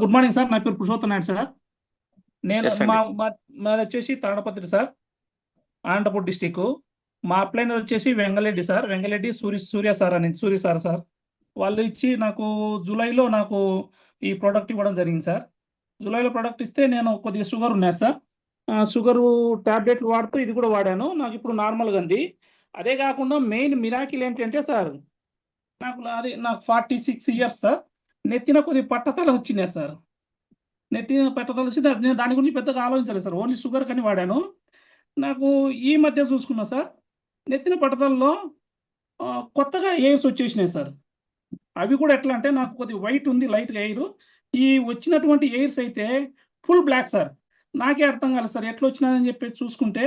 Good morning sir నా పేరు Purushottam Naidu sir నేను. మా మాది వచ్చేసి తాడపత్రి సార్ అనంతపూర్ డిస్టిక్ మా అప్లైనర్ వచ్చేసి వెంగళరెడ్డి సార్ వెంగళరెడ్డి సూర్య సూర్య సార్ అని సూర్య సార్ సార్ వాళ్ళు ఇచ్చి నాకు జూలైలో నాకు ఈ ప్రోడక్ట్ ఇవ్వడం జరిగింది సార్ జూలైలో ప్రోడక్ట్ ఇస్తే నేను కొద్దిగా షుగర్ ఉన్నాయి సార్ షుగర్ టాబ్లెట్లు వాడుతూ ఇది కూడా వాడాను. నాకు ఇప్పుడు నార్మల్గా ఉంది. అదే కాకుండా మెయిన్ మిరాకిల్ ఏంటంటే సార్ నాకు అది నాకు ఫార్టీ సిక్స్ ఇయర్స్ సార్ నెత్తిన కొద్ది పట్టతల వచ్చినాయి సార్. నెత్తిన పట్టతల వచ్చి నేను దాని గురించి పెద్దగా ఆలోచించలేదు సార్. ఓన్లీ షుగర్ కానీ వాడాను. నాకు ఈ మధ్య చూసుకున్నా సార్ నెత్తిన పట్టతలలో కొత్తగా ఎయిర్స్ వచ్చేసినాయి సార్. అవి కూడా ఎట్లా అంటే నాకు కొద్ది వైట్ ఉంది లైట్గా ఎయిర్. ఈ వచ్చినటువంటి ఎయిర్స్ అయితే ఫుల్ బ్లాక్ సార్. నాకే అర్థం కాలేదు సార్. ఎట్లా వచ్చినాయని చెప్పి చూసుకుంటే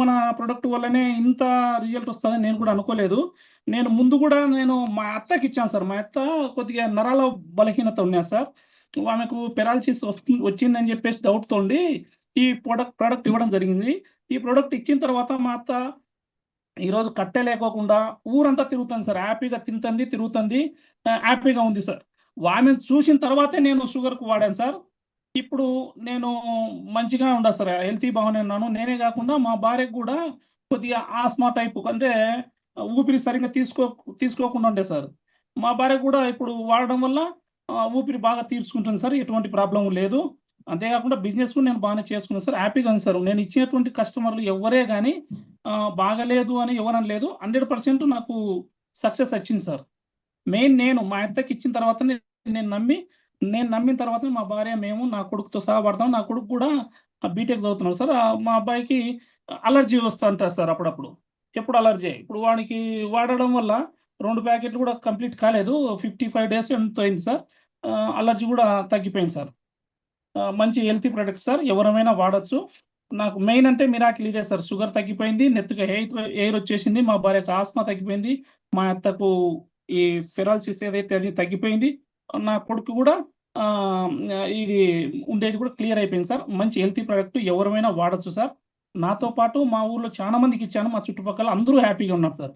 మన ప్రొడక్ట్ వల్లనే ఇంత రిజల్ట్ వస్తుందని నేను కూడా అనుకోలేదు. నేను ముందు కూడా నేను మా అత్తకి ఇచ్చాను సార్. మా అత్త కొద్దిగా నరాల బలహీనత ఉన్నా సార్. ఆమెకు పెరాలసిస్ వస్తుంది వచ్చిందని చెప్పేసి డౌట్ తోండి ఈ ప్రొడక్ట్ ప్రోడక్ట్ ఇవ్వడం జరిగింది. ఈ ప్రోడక్ట్ ఇచ్చిన తర్వాత మా అత్త ఈరోజు కట్టె లేకోకుండా ఊరంతా తిరుగుతుంది సార్. హ్యాపీగా తింటుంది తిరుగుతుంది హ్యాపీగా ఉంది సార్. ఆమెను చూసిన తర్వాతే నేను షుగర్కు వాడాను సార్. ఇప్పుడు నేను మంచిగా ఉండా సార్ హెల్తీ బాగానే ఉన్నాను. నేనే కాకుండా మా భార్యకు కూడా కొద్దిగా ఆస్మా టైప్ అంటే ఊపిరి సరిగ్గా తీసుకో తీసుకోకుండా ఉండే సార్. మా భార్య కూడా ఇప్పుడు వాడడం వల్ల ఊపిరి బాగా తీర్చుకుంటుంది సార్ ఎటువంటి ప్రాబ్లం లేదు. అంతేకాకుండా బిజినెస్ కూడా నేను బాగానే చేసుకున్నాను సార్. హ్యాపీగా ఉంది సార్. నేను ఇచ్చినటువంటి కస్టమర్లు ఎవరే కానీ బాగలేదు అని ఎవరని లేదు. హండ్రెడ్ పర్సెంట్ నాకు సక్సెస్ వచ్చింది సార్. మెయిన్ నేను మా అత్తకి ఇచ్చిన తర్వాత నేను నమ్మి నేను నమ్మిన తర్వాత మా భార్య మేము నా కొడుకుతో సహా పడతాం నా కొడుకు కూడా బీటెక్ చదువుతున్నాడు. సార్ మా అబ్బాయికి అలర్జీ వస్తుంటారు సార్ అప్పుడప్పుడు. ఎప్పుడు అలర్జీ? ఇప్పుడు వాడికి వాడడం వల్ల రెండు ప్యాకెట్లు కూడా కంప్లీట్ కాలేదు. ఫిఫ్టీ ఫైవ్ డేస్ ఎంత అయింది సార్. అలర్జీ కూడా తగ్గిపోయింది సార్. మంచి హెల్తీ ప్రొడక్ట్ సార్. ఎవరమైనా వాడచ్చు. నాకు మెయిన్ అంటే మిరాకిల్ ఇదే సార్. షుగర్ తగ్గిపోయింది నెత్తుగా ఎయిర్ ఎయిర్ వచ్చేసింది మా భార్యకు ఆస్మా తగ్గిపోయింది మా అత్తకు ఈ ఫెరాల్సిస్ ఏదైతే అది తగ్గిపోయింది నా కొడుకు కూడా ఆ, ఇది ఉండేది కూడా క్లియర్ అయిపోయింది సార్. మంచి హెల్తీ ప్రొడక్ట్ ఎవరైనా వాడచ్చు సార్. నాతో పాటు మా ఊర్లో చాలా మందికి ఇచ్చాను. మా చుట్టుపక్కల అందరూ హ్యాపీగా ఉన్నారు సార్.